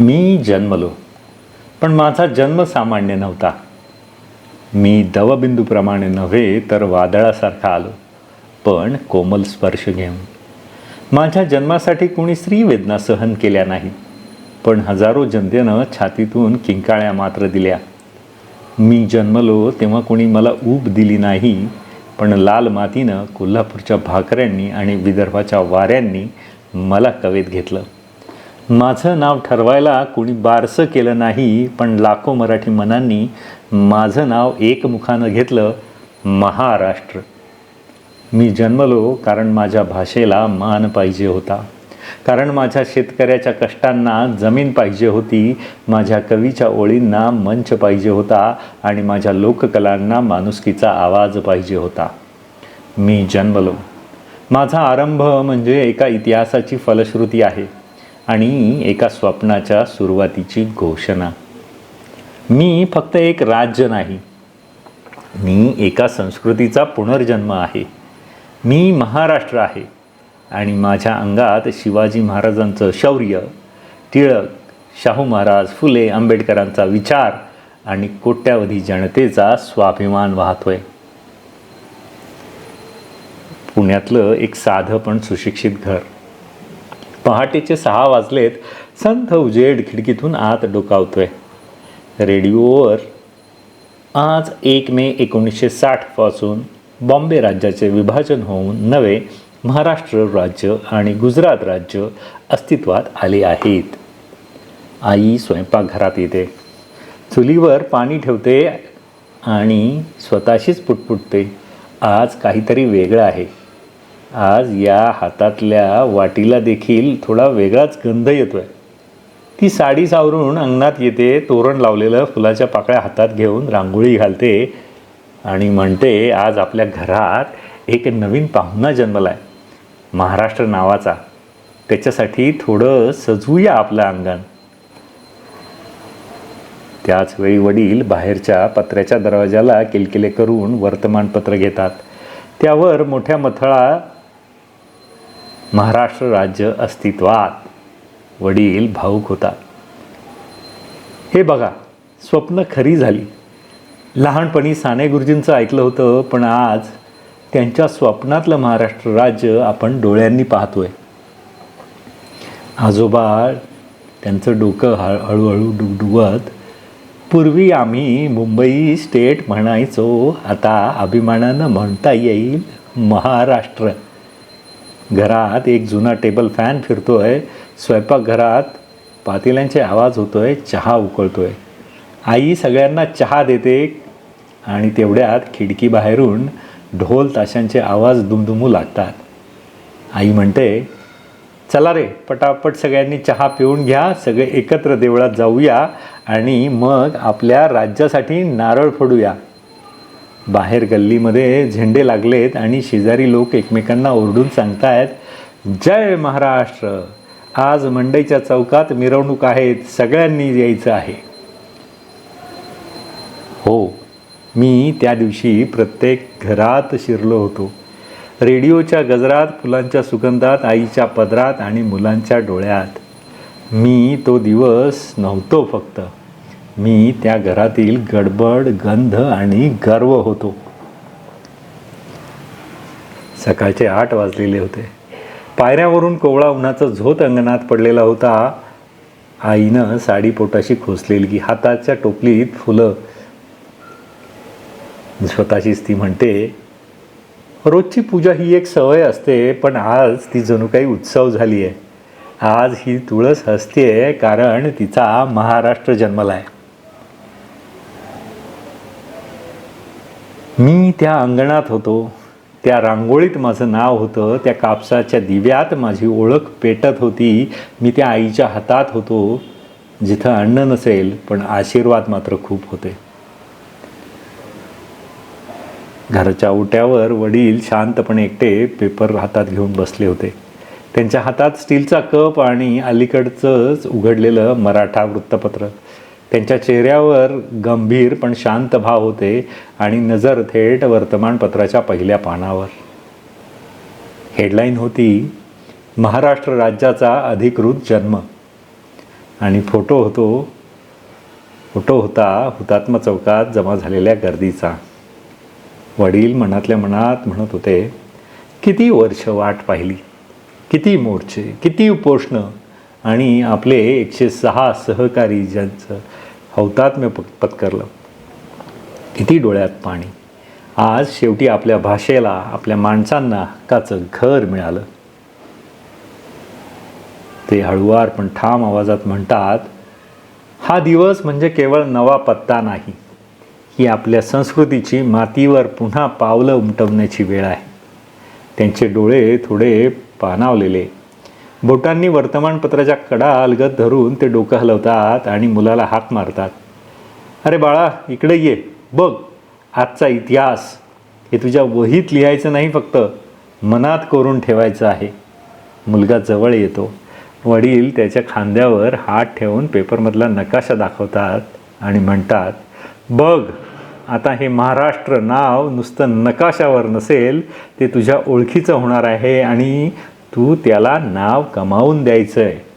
मी जन्मलो. पण माझा जन्म सामान्य नव्हता. मी दवबिंदूप्रमाणे नव्हे तर वादळासारखा आलो. पण कोमल स्पर्श घेऊन. माझ्या जन्मासाठी कुणी स्त्रीवेदना सहन केल्या नाही. पण हजारो जनतेनं छातीतून किंकाळ्या मात्र दिल्या. मी जन्मलो तेव्हा कोणी मला ऊब दिली नाही पण लाल मातीनं कोल्हापूरच्या भाकऱ्यांनी आणि विदर्भाच्या वाऱ्यांनी मला कवेत घेतलं. माझं नाव ठरवायला कुणी बारसं केलं नाही पण लाखो मराठी मनांनी माझं नाव एकमुखानं घेतलं महाराष्ट्र. मी जन्मलो कारण माझ्या भाषेला मान पाहिजे होता. कारण माझ्या शेतकऱ्याच्या कष्टांना जमीन पाहिजे होती माझ्या कवीच्या ओळींना मंच पाहिजे होता आणि माझ्या लोककलांना माणुसकीचा आवाज पाहिजे होता. मी जन्मलो. माझा आरंभ म्हणजे एका इतिहासाची फलश्रुती आहे. आणि एका स्वप्नाच्या सुरुवातीची घोषणा. मी फक्त एक राज्य नाही. मी एका संस्कृतीचा पुनर्जन्म आहे. मी महाराष्ट्र आहे. आणि माझ्या अंगात शिवाजी महाराजांचं शौर्य टिळक शाहू महाराज फुले आंबेडकरांचा विचार आणि कोट्यावधी जनतेचा स्वाभिमान वाहतोय. पुण्यातलं एक साधं पण सुशिक्षित घर. पहाटेचे सहा वाजलेत. संथ उजेड खिडकीतून आत डोकावतोय. रेडिओवर आज एक मे एकोणीसशे साठपासून बॉम्बे राज्याचे विभाजन होऊन नवे महाराष्ट्र राज्य आणि गुजरात राज्य अस्तित्वात आले आहेत. आई स्वयंपाकघरात येते. चुलीवर पाणी ठेवते आणि स्वतःशीच पुटपुटते. आज काहीतरी वेगळं आहे. आज या हातातल्या वाटीला देखील थोडा वेगळाच गंध येतोय. ती साडी सावरून अंगणात येते तोरण लावलेलं फुलाच्या पाकळ्या हातात घेऊन रांगोळी घालते आणि म्हणते आज आपल्या घरात एक नवीन पाहुणा जन्मला आहे महाराष्ट्र नावाचा. त्याच्यासाठी थोडं सजवूया आपलं अंगण. त्याचवेळी वडील बाहेरच्या पत्र्याच्या दरवाजाला किलकिले करून वर्तमानपत्र घेतात. त्यावर मोठ्या मथळा महाराष्ट्र राज्य अस्तित्वात. वडील भाऊक होतात. हे बघा स्वप्न खरी झाली. लहानपणी साने गुरुजींचं ऐकलं होतं पण आज त्यांच्या स्वप्नातलं महाराष्ट्र राज्य आपण डोळ्यांनी पाहतोय. आजोबा त्यांचं डोकं हळ हळूहळू डुगडुगत पूर्वी आम्ही मुंबई स्टेट म्हणायचो आता अभिमानानं म्हणता येईल महाराष्ट्र. घरात एक जुना टेबल फॅन फिरतो आहे स्वयंपाकघरात पातेल्यांचे आवाज होतो आहे चहा उकळतो आहे आई सगळ्यांना चहा देते आणि तेवढ्यात खिडकी बाहेरून ढोल ताशांचे आवाज दुमदुमू लागतात. आई म्हणते चला रे पटापट सगळ्यांनी चहा पिऊन घ्या सगळे एकत्र देवळात जाऊया आणि मग आपल्या राज्यासाठी नारळ फोडूया. बाहेर गल्लीमध्ये झेंडे लागलेत आणि शेजारी लोक एकमेकांना ओरडून सांगतायत जय महाराष्ट्र आज मंडईच्या चौकात मिरवणूक आहेत सगळ्यांनी यायचं आहे. हो मी त्या दिवशी प्रत्येक घरात शिरलो होतो. रेडिओच्या गजरात फुलांच्या सुगंधात आईच्या पदरात आणि मुलांच्या डोळ्यात. मी तो दिवस नव्हतो फक्त. मी त्या घरातील गडबड गंध आणि गर्व होतो. सकाळचे आठ वाजलेले होते. पायऱ्यावरून कोवळा उन्हाचा झोत अंगणात पडलेला होता. आईनं साडी पोटाशी खोसलेली की हाताच्या टोपलीत फुलं. स्वतःशीच ती म्हणते रोजची पूजा ही एक सवय असते पण आज ती जणू काही उत्सव झाली आहे आज ही तुळस हसते कारण तिचा महाराष्ट्र जन्मला आहे मी त्या अंगणात होतो त्या रांगोळीत माझं नाव होतं त्या कापसाच्या दिव्यात माझी ओळख पेटत होती मी त्या आईच्या हातात होतो जिथं अन्न नसेल पण आशीर्वाद मात्र खूप होते. घराच्या ओट्यावर वडील शांतपणे एकटे पेपर हातात घेऊन बसले होते. त्यांच्या हातात स्टीलचा कप आणि अलीकडचंच उघडलेलं मराठा वृत्तपत्र. त्यांच्या चेहऱ्यावर गंभीर पण शांत भाव होते आणि नजर थेट वर्तमानपत्राच्या पहिल्या पानावर. हेडलाईन होती महाराष्ट्र राज्याचा अधिकृत जन्म. आणि फोटो होतो फोटो होता हुतात्मा चौकात जमा झालेल्या गर्दीचा. वडील मनातल्या मनात म्हणत होते किती वर्ष वाट पाहिली किती मोर्चे किती उपोषणं आणि आपले एकशे सहा सहकारी ज्यांचं अवतात्म्य प पत्करलं. किती डोळ्यात पाणी. आज शेवटी आपल्या भाषेला आपल्या माणसांना हक्काचं घर मिळालं. ते हळुवार पण ठाम आवाजात म्हणतात हा दिवस म्हणजे केवळ नवा पत्ता नाही. ही आपल्या संस्कृतीची मातीवर पुन्हा पावलं उमटवण्याची वेळ आहे. त्यांचे डोळे थोडे पानावलेले बोटांनी वर्तमानपत्राच्या कडा अलगत धरून ते डोकं हलवतात आणि मुलाला हात मारतात. अरे बाळा इकडे ये बघ आजचा इतिहास. हे तुझ्या वहीत लिहायचं नाही फक्त मनात कोरून ठेवायचं आहे. मुलगा जवळ येतो. वडील त्याच्या खांद्यावर हात ठेवून पेपरमधला नकाशा दाखवतात आणि म्हणतात बघ आता हे महाराष्ट्र नाव नुसतं नकाशावर नसेल ते तुझ्या ओळखीचं होणार आहे आणि तू त्याला नाव कमावून द्यायचं आहे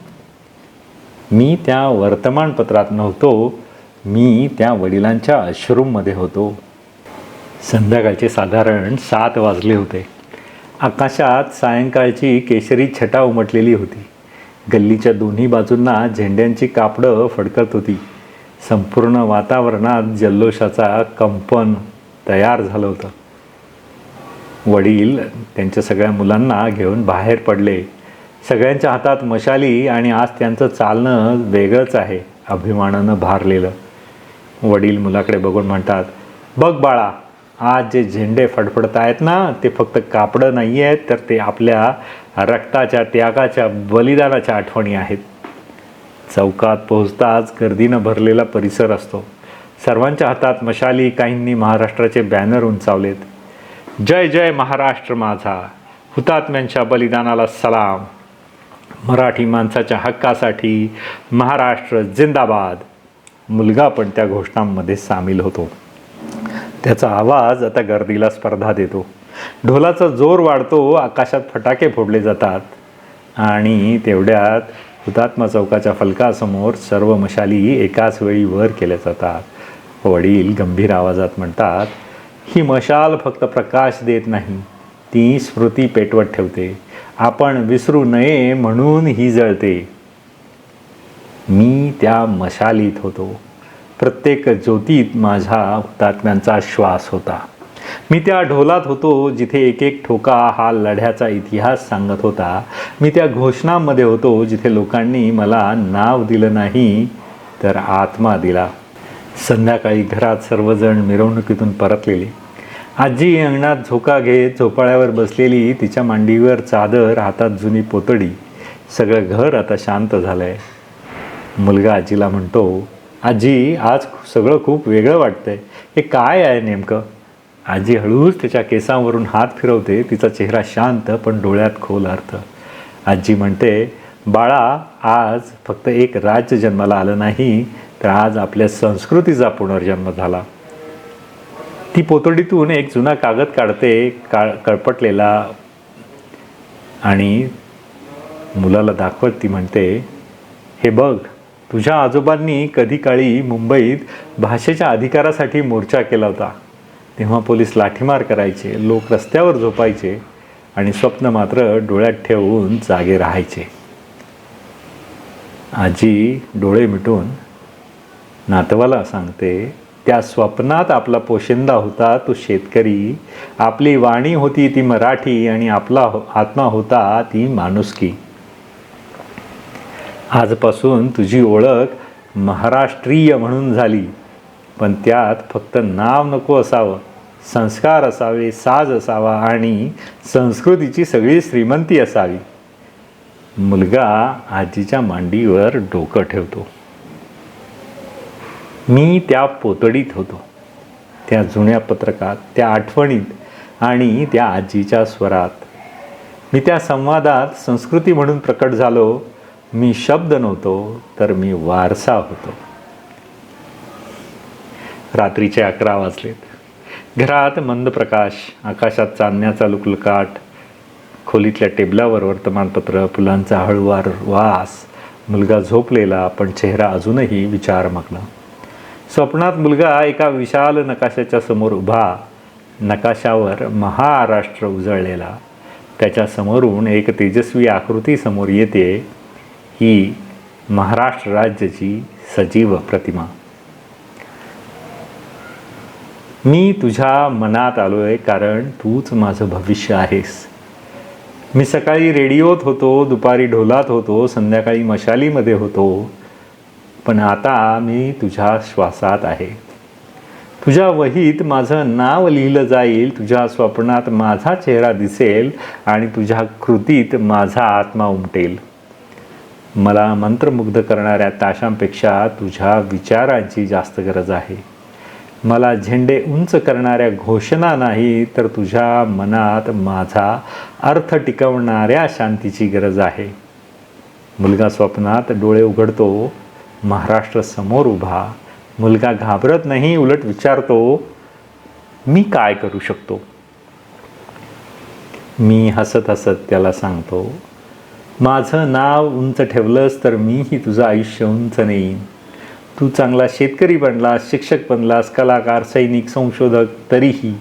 मी त्या वर्तमानपत्रात नव्हतो. मी त्या वडिलांच्या अश्रूममध्ये होतो. संध्याकाळचे साधारण सात वाजले होते. आकाशात सायंकाळची केशरी छटा उमटलेली होती. गल्लीच्या दोन्ही बाजूंना झेंड्यांची कापडं फडकत होती. संपूर्ण वातावरणात जल्लोषाचा कंपन तयार झालं होतं. वडील त्यांच्या सगळ्या मुलांना घेऊन बाहेर पडले. सगळ्यांच्या हातात मशाली आणि आज त्यांचं चालणं वेगळंच आहे अभिमानानं भारलेलं. वडील मुलाकडे बघून म्हणतात बघ बाळा आज जे झेंडे फडफडत आहेत ना ते फक्त कापडं नाही आहेत तर ते आपल्या रक्ताच्या त्यागाच्या बलिदानाच्या आठवणी आहेत. चौकात पोहोचताच गर्दीनं भरलेला परिसर असतो. सर्वांच्या हातात मशाली काहींनी महाराष्ट्राचे बॅनर उंचावलेत. जय जय महाराष्ट्र माझा. हुतात्म्यांच्या बलिदानाला सलाम. मराठी माणसाच्या हक्कासाठी महाराष्ट्र जिंदाबाद. मुलगा पण त्या घोषणांमध्ये सामील होतो. त्याचा आवाज आता गर्दीला स्पर्धा देतो. ढोलाचा जोर वाढतो आकाशात फटाके फोडले जातात. आणि तेवढ्यात हुतात्मा चौकाच्या फलकासमोर सर्व मशाली एकाच वेळी वर केल्या जातात. वडील गंभीर आवाजात म्हणतात ही मशाल फक्त प्रकाश देत नाही ती स्मृती पेटवत ठेवते. आपण विसरू नये म्हणून ही जळते. मी त्या मशालीत होतो. प्रत्येक ज्योतीत माझा हुतात्म्यांचा श्वास होता. मी त्या ढोलात होतो जिथे एक एक ठोका हा लढ्याचा इतिहास सांगत होता. मी त्या घोषणामध्ये होतो जिथे लोकांनी मला नाव दिलं नाही तर आत्मा दिला. संध्याकाळी घरात सर्वजण मिरवणुकीतून परतलेले. आजी अंगणात झोका घेत झोपाळ्यावर बसलेली तिच्या मांडीवर चादर हातात जुनी पोतडी सगळं घर आता शांत झालं आहे मुलगा आजीला म्हणतो आजी आज सगळं खूप वेगळं वाटतंय. हे काय आहे नेमकं? आजी हळूच त्याच्या केसांवरून हात फिरवते तिचा चेहरा शांत पण डोळ्यात खोल अर्थ. आजी म्हणते बाळा आज फक्त एक राज्य जन्माला आलं नाही तर आज आपल्या संस्कृतीचा पुनर्जन्म झाला. ती पोतडीतून एक जुना कागद काढते काळ कळपटलेला. आणि मुलाला दाखवत ती म्हणते हे बघ तुझ्या आजोबांनी कधी काळी मुंबईत भाषेच्या अधिकारासाठी मोर्चा केला होता. तेव्हा पोलीस लाठीमार करायचे लोक रस्त्यावर झोपायचे आणि स्वप्न मात्र डोळ्यात ठेवून जागे राहायचे. आजी डोळे मिटून नातवाला सांगते त्या स्वप्नात आपला पोशिंदा होता तो शेतकरी. आपली वाणी होती ती मराठी आणि आपला हो, आत्मा होता ती माणुसकी. आजपासून तुझी ओळख महाराष्ट्रीय म्हणून झाली पण त्यात फक्त नाव नको असावं. संस्कार असावे साज असावा आणि संस्कृतीची सगळी श्रीमंती असावी. मुलगा आजीच्या मांडीवर डोकं ठेवतो. मी त्या पोतडीत होतो. त्या जुन्या पत्रकात त्या आठवणीत आणि त्या आजीच्या स्वरात. मी त्या संवादात संस्कृती म्हणून प्रकट झालो. मी शब्द नव्हतो तर मी वारसा होतो. रात्रीचे अकरा वाजलेत. घरात मंद प्रकाश आकाशात चांदण्याचा लुकलुकाट खोलीतल्या टेबलावर वर्तमानपत्र फुलांचा हळूवार वास मुलगा झोपलेला पण चेहरा अजूनही विचारमग्न स्वप्नात मुलगा एका विशाल नकाशाच्या समोर उभा नकाशावर महाराष्ट्र उजळलेला. त्याच्या समोरून एक तेजस्वी आकृती समोर येते ही महाराष्ट्र राज्याची सजीव प्रतिमा. मी तुझ्या मनात आलो आहे कारण तूच माझं भविष्य आहेस. मी सकाळी रेडिओत होतो दुपारी ढोलात होतो संध्याकाळी मशालीमध्ये होतो. पण आता मी तुझ्या श्वासात आहे. तुझ्या वहीत माझं नाव लिहिलं जाईल तुझ्या स्वप्नात माझा चेहरा दिसेल आणि तुझ्या कृतीत माझा आत्मा उमटेल. मला मंत्रमुग्ध करणाऱ्या ताशांपेक्षा तुझ्या विचारांची जास्त गरज आहे. मला झेंडे उंच करणाऱ्या घोषणा नाही तर तुझ्या मनात माझा अर्थ टिकवणाऱ्या शांतीची गरज आहे. मुलगा स्वप्नात डोळे उघडतो महाराष्ट्र समोर उभा. मुलगा घाबरत नाही उलट विचारतो मी काय करू शकतो? मी हसत हसत त्याला सांगतो माझं नाव उंच ठेवलंस तर मीही तुझं आयुष्य उंच नेईन. तू चांगला शेतकरी बनलास शिक्षक बनलास कलाकार सैनिक संशोधक तरीही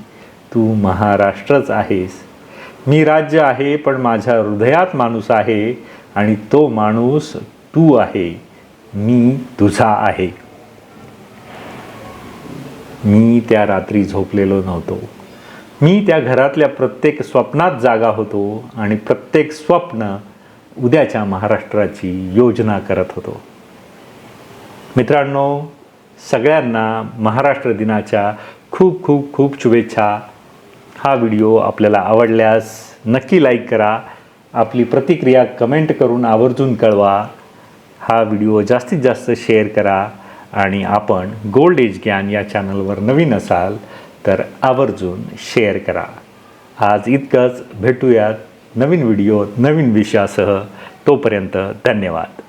तू महाराष्ट्रच आहेस. मी राज्य आहे पण माझ्या हृदयात माणूस आहे आणि तो माणूस तू आहे. मी तुझा आहे. मी त्या रात्री झोपलेलो नव्हतो. मी त्या घरातल्या प्रत्येक स्वप्नात जागा होतो आणि प्रत्येक स्वप्न उद्याच्या महाराष्ट्राची योजना करत होतो. मित्रांनो सगळ्यांना महाराष्ट्र दिनाच्या खूप खूप खूप शुभेच्छा. हा व्हिडिओ आपल्याला आवडल्यास नक्की लाईक करा. आपली प्रतिक्रिया कमेंट करून आवर्जून कळवा. हा व्हिडिओ जास्तीत जास्त शेअर करा आणि आपण गोल्ड एज ज्ञान या चॅनलवर नवीन असाल तर आवर्जून शेअर करा. आज इतकंच. भेटूयात नवीन व्हिडिओ नवीन विषयासह. तोपर्यंत धन्यवाद.